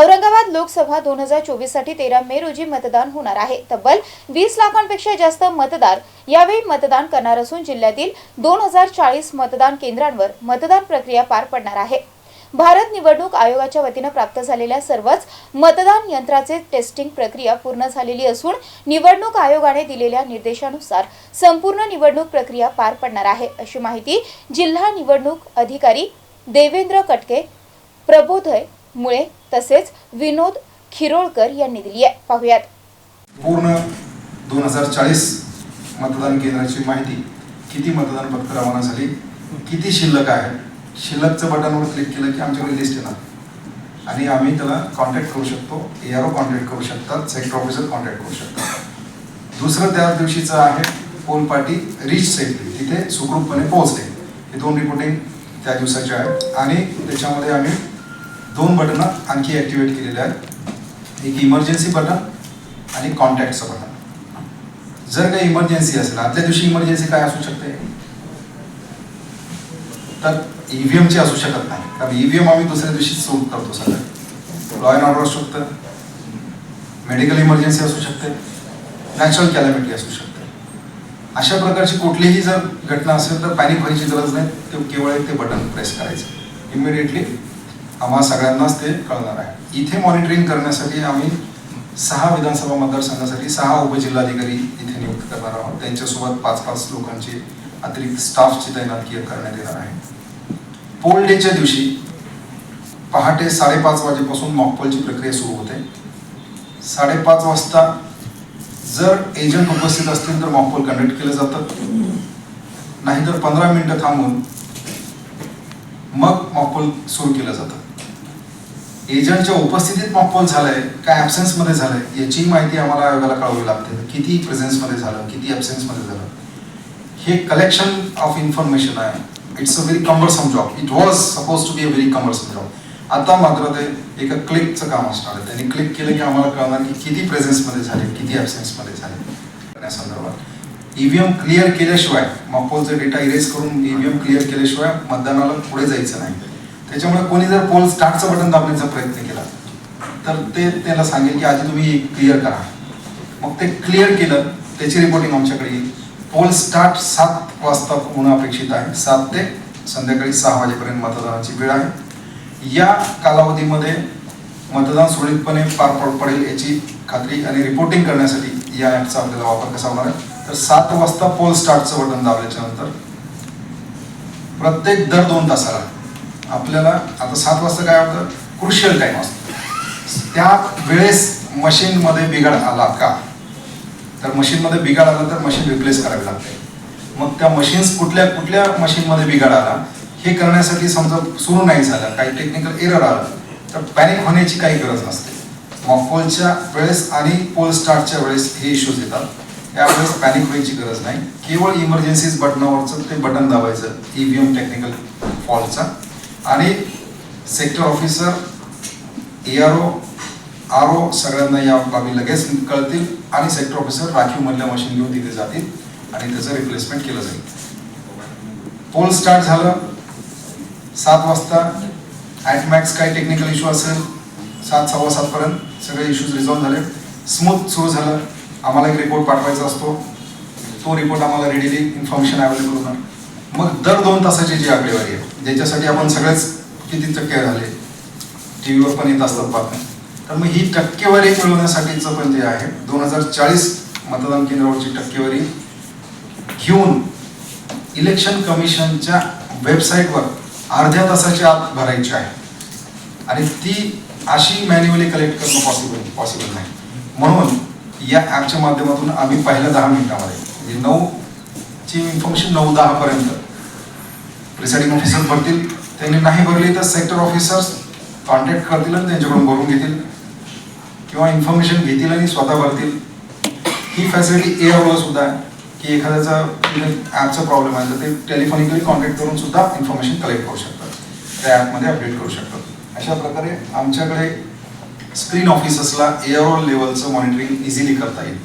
औरंगाबाद लोकसभा दोन हजार चोवीससाठी तेरा मे रोजी मतदान होणार आहे. तब्बल वीस लाखांपेक्षा जास्त मतदार यावेळी मतदान करणार असून जिल्ह्यातील दोन हजार चाळीस मतदान केंद्रांवर मतदान प्रक्रिया पार पडणार आहे. भारत निवडणूक आयोगाच्या वतीनं प्राप्त झालेल्या सर्वच मतदान यंत्राचे टेस्टिंग प्रक्रिया पूर्ण झालेली असून निवडणूक आयोगाने दिलेल्या निर्देशानुसार संपूर्ण निवडणूक प्रक्रिया पार पडणार आहे. अशी माहिती जिल्हा निवडणूक अधिकारी देवेंद्र कटके प्रबोधय मुळे तसेच विनोद खिरोळकर यांनी दिली आहे. पाहुयात. पूर्ण दोन हजार चाळीस मतदान केंद्राची माहिती किती मतदान पत्र रवाना झाली? किती शिल्लक आहे? शिल्लकचं बटनवर क्लिक केलं की आमच्याकडे लिस्ट येणार. आणि आम्ही त्याला कॉन्टॅक्ट करू शकतो. ए आर ओ कॉन्टॅक्ट करू शकतात सेक्टर ऑफिसर कॉन्टॅक्ट करू शकतात दुसरं त्या दिवशीचं आहे पोल पार्टी रीच सेफली तिथे सुखरूपपणे पोहोचते. हे दोन रिपोर्टिंग त्या दिवसाचे आहेत. आणि त्याच्यामध्ये आम्ही दोन बटनं आणखी ॲक्टिवेट केलेले आहेत. एक इमर्जन्सी बटन आणि कॉन्टॅक्टचं बटन जर काही इमर्जन्सी असेल आदल्या दिवशी इमर्जन्सी काय असू शकते? तर EVM एमची असू शकत नाही. कारण ईव्हीएम आम्ही दुसऱ्या दिवशी सोड करतो सगळं. लॉ अँड ऑर्डर असू शकतं. मेडिकल इमर्जन्सी असू शकते. नॅचरल कॅलॅमिटी असू शकते. अशा प्रकारची कुठलीही जर घटना असेल तर पॅनिक व्हायची गरज नाही. ते केवळ एक ते बटन प्रेस करायचं. इमिडिएटली आम्हा सगळ्यांनाच ते कळणार आहे. इथे मॉनिटरिंग करण्यासाठी आम्ही सहा विधानसभा मतदारसंघासाठी सहा उपजिल्हाधिकारी इथे नियुक्त करणार आहोत. त्यांच्यासोबत पाच पाच लोकांची अतिरिक्त स्टाफची तैनाती करण्यात येणार आहे. पोल डेच्या दिवशी पहाटे साडेपाच वाजेपासून मॉकपोलची प्रक्रिया सुरू होते. साडेपाच वाजता जर एजंट उपस्थित असतील तर मॉकपोल कंडक्ट केलं जातं. नाहीतर पंधरा मिनिटं थांबून मग मॉकपोल सुरू केलं जातं. एजंटच्या उपस्थितीत मॉकपोल झालंय. काय ॲब्सेन्समध्ये झालंय याची माहिती आम्हाला आयोगाला कळवावी लागते. किती प्रेझेन्समध्ये झालं किती ॲब्सेन्समध्ये झालं. हे कलेक्शन ऑफ इन्फॉर्मेशन आहे. It's a very cumbersome job it was suppose to be a very cumbersome job आता मात्र ते एका क्लिकचं काम असणार आहे. त्यांनी क्लिक केलं की आम्हाला कळणार की किती प्रेझेन्समध्ये झाले किती ॲब्सेन्समध्ये झाले. करण्यासंदर्भात ईव्हीएम क्लिअर केल्याशिवाय मॉकपोलचा डेटा इरेज करून ईव्हीएम क्लिअर केल्याशिवाय मतदानाला पुढे जायचं नाही. त्याच्यामुळे कोणी जर पोल स्टार्टचं बटन दाबण्याचा प्रयत्न केला तर ते त्याला सांगेल की आधी तुम्ही क्लिअर करा. मग ते क्लिअर केलं त्याची रिपोर्टिंग आमच्याकडे येईल. पोल स्टार्ट सात वाजता होणं अपेक्षित आहे. सात ते संध्याकाळी सहा वाजेपर्यंत मतदानाची वेळ आहे. या कालावधीमध्ये मतदान सुरळीतपणे पार पड पडेल याची खात्री आणि रिपोर्टिंग करण्यासाठी या ॲपचा आपल्याला वापर कसा होणार आहे? तर सात वाजता पोल स्टार्टचं बटन दाबल्याच्या नंतर प्रत्येक दर दोन तासाला आपल्याला आता सात वाजता काय होतं? क्रुशियल टाईम असतो. त्या वेळेस मशीनमध्ये बिघाड आला का? तर मशीनमध्ये बिघाड आला तर मशीन रिप्लेस करावी लागते. मग त्या मशीन्स कुठल्या कुठल्या मशीनमध्ये बिघाड आला? हे करण्यासाठी समजा सुरू नाही झालं काही टेक्निकल एरर आलं तर पॅनिक होण्याची काही गरज नसते. मॉकपोलच्या वेळेस आणि पोल स्टार्टच्या वेळेस हे इश्यूज येतात. त्यावेळेस पॅनिक व्हायची गरज नाही. केवळ इमर्जन्सीज बटनावरचं ते बटन दाबायचं E ईव्हीएम टेक्निकल फॉलचा आणि sector officer A R O R O सगळ्यांना या बाबी लगेच कळतील आणि सेक्टर ऑफिसर राखीव मधल्या मशीन घेऊन तिथे जातील आणि त्याचं रिप्लेसमेंट केलं जाईल. पोल स्टार्ट झालं. सात वाजता. ॲट मॅक्स काही टेक्निकल इश्यू असेल सात सव्वा सातपर्यंत सगळे इश्यूज रिझॉल्व्ह झाले. स्मूथ सुरू झालं. आम्हाला एक रिपोर्ट पाठवायचा असतो. तो रिपोर्ट आम्हाला रेडीली इन्फॉर्मेशन अवेलेबल होणार. मग दर दोन तासाची जी आकडेवारी आहे ज्याच्यासाठी आपण सगळेच किती टक्के झाले टी व्हीवर पण येत असतात बातम्या. तर मग ही टक्केवारी मिळवण्यासाठीचं पण जे आहे दोन हजार चाळीस मतदान केंद्रावरची टक्केवारी घेऊन इलेक्शन कमिशनच्या वेबसाईटवर अर्ध्या तासाच्या आत भरायची आहे. आणि ती अशी मॅन्युअली कलेक्ट करणं पॉसिबल पॉसिबल नाही. म्हणून या ॲपच्या माध्यमातून आम्ही पहिल्या दहा मिनिटामध्ये म्हणजे नऊ ची इन्फॉर्मेशन नऊ दहापर्यंत. प्रिसाइडिंग ऑफिसर भरतील. त्यांनी नाही भरली तर सेक्टर ऑफिसर्स कॉन्टॅक्ट करतील आणि त्यांच्याकडून भरून घेतील. किंवा इन्फॉर्मेशन घेतील आणि स्वतः भरतील. ही फॅसिलिटी ए आरला सुद्धा आहे. की एखाद्याचा म्हणजे ॲपचा प्रॉब्लेम आहे तर ते टेलिफोनिकली कॉन्टॅक्ट करून सुद्धा इन्फॉर्मेशन कलेक्ट करू शकतात. त्या ॲपमध्ये अपडेट करू शकतात. अशा प्रकारे आमच्याकडे स्क्रीन ऑफिसर्सला ए आर लेवलचं मॉनिटरिंग इझिली करता येईल.